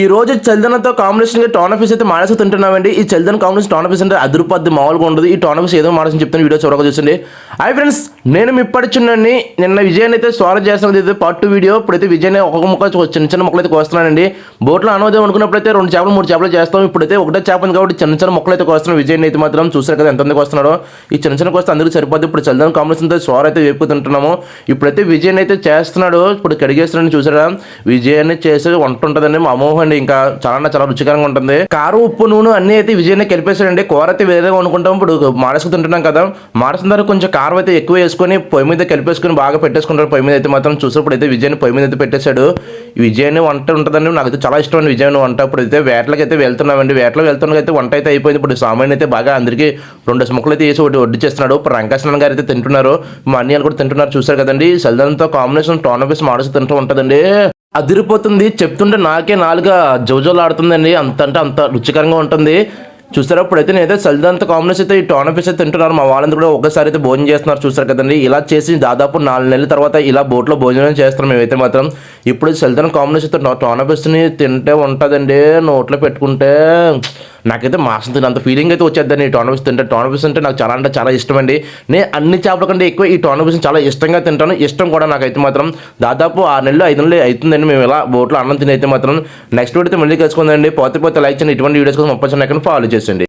ఈ రోజు చల్దనతో combination tone office అయితే మానేసి తింటున్నామండి. ఈ చల్దన్ కాంబినేషన్ టోన్ ఆఫీస్ అంటే అదురుపద్ది మామూలుగా ఉండదు. ఈ టోన్ ఆఫీస్ ఏదో మానేసి చెప్తాను వీడియో చూడక చూసండి హాయ్ ఫ్రెండ్స్ నేను ఇప్పటి చిన్నండి. నిన్న విజయాన్ని అయితే స్వాగతం చేస్తున్నది అయితే పార్ట్ టూ వీడియో ఇప్పుడైతే విజయాన్ని ఒక ముక్క చిన్న చిన్న మొక్కలు అయితే కోస్తున్నానండి. బోట్లో అనువదం అనుకున్నప్పుడైతే రెండు చేపలు మూడు చేపలు చేస్తాం. ఇప్పుడైతే ఒకటే చేప ఉంది కాబట్టి చిన్న చిన్న మొక్కలు అయితే కోస్తున్నాం. విజయాన్ని అయితే మాత్రం చూసారు కదా ఎంతమంది వస్తున్నాడో ఈ చిన్న చిన్న కోస్తే అందరికీ సరిపోద్ది. ఇప్పుడు చల్దన్ కాంబినేషన్తో స్వార్ అయితే వేపుకుంటున్నాము ఇప్పుడైతే విజయాన్ని అయితే చేస్తున్నాడు. ఇప్పుడు కడిగేస్తున్నాడు చూసారా విజయాన్ని చేసే వంట ఉంటుందండి. మా అమోహ అండి ఇంకా చాలా చాలా రుచికరంగా ఉంటుంది. కారం ఉప్పు నూనె అన్నీ అయితే విజయాన్ని కలిపేశాడండి. కూర అయితే వేరేగా వండుకుంటాం. ఇప్పుడు మాడసుకు తింటున్నాం కదా. మాడసిన తర్వాత కొంచెం కారం అయితే ఎక్కువ వేసుకొని పొయ్యి మీద కలిపేసుకొని బాగా పెట్టేసుకుంటారు. పొయ్యి మీద అయితే మాత్రం చూసినప్పుడు అయితే విజయాన్ని పొయ్యి మీద అయితే పెట్టేశాడు. ఈ విజయాన్ని వంట ఉంటుందండి. నాకైతే చాలా ఇష్టం అండి విజయాన్ని వంట. ఇప్పుడు అయితే వేటలకి అయితే వెళ్తున్నామండి. వేటలో వెళ్తున్నా అయితే వంట అయితే అయిపోయింది. ఇప్పుడు సామాన్య అయితే బాగా అందరికీ రెండు ముక్కలు అయితే వేసి ఒకటి వడ్డీ చేస్తున్నాడు. ఇప్పుడు రంగాసనం గారు అయితే తింటున్నారు. మా అన్నయ్యలు కూడా తింటున్నారు. చూసారు కదండి. సల్దాన్తో కాంబినేషన్ టోనఫీస్ మాడస్ తింటూ ఉంటుందండి. అదిరిపోతుంది. చెప్తుంటే నాకే నాలుగా జోజోలు ఆడుతుందండి అంత అంటే అంత రుచికరంగా ఉంటుంది. చూసారా ఇప్పుడైతే నేనైతే సల్దంత కాంబినేషన్ అయితే ఈ టోనఫీస్ అయితే తింటున్నారు మా వాళ్ళంతా కూడా ఒకసారి అయితే భోజనం చేస్తున్నారు. చూసారు కదండి. ఇలా చేసి దాదాపు నాలుగు నెలల తర్వాత ఇలా బోట్లో భోజనం చేస్తున్నాం మేమైతే మాత్రం ఇప్పుడు సల్దాన్ కాంబినేషన్ టోనఫీస్ని తింటే ఉంటుందండి నోట్లో పెట్టుకుంటే. నాకైతే మాసం తినంత ఫీలింగ్ అయితే వచ్చేద్దండి ఈ టోనఫీస్ తింటే. టోనఫీస్ అంటే నాకు చాలా అంటే చాలా ఇష్టం అండి నేను అన్ని చేపల కంటే ఎక్కువ ఈ టోనఫీస్ చాలా ఇష్టంగా తింటాను. ఇష్టం కూడా నాకైతే మాత్రం దాదాపు ఆరు నెలలు ఐదు నెలలు అవుతుందండి మేము ఇలా బోట్లో అన్నం తినైతే మాత్రం. నెక్స్ట్ వీడియో మళ్ళీ కలుసుకుందండి పోతే పోతే లైక్ చేయండి. ఇటువంటి వీడియోస్ కోసం ముప్పై ఫాలో చేసండి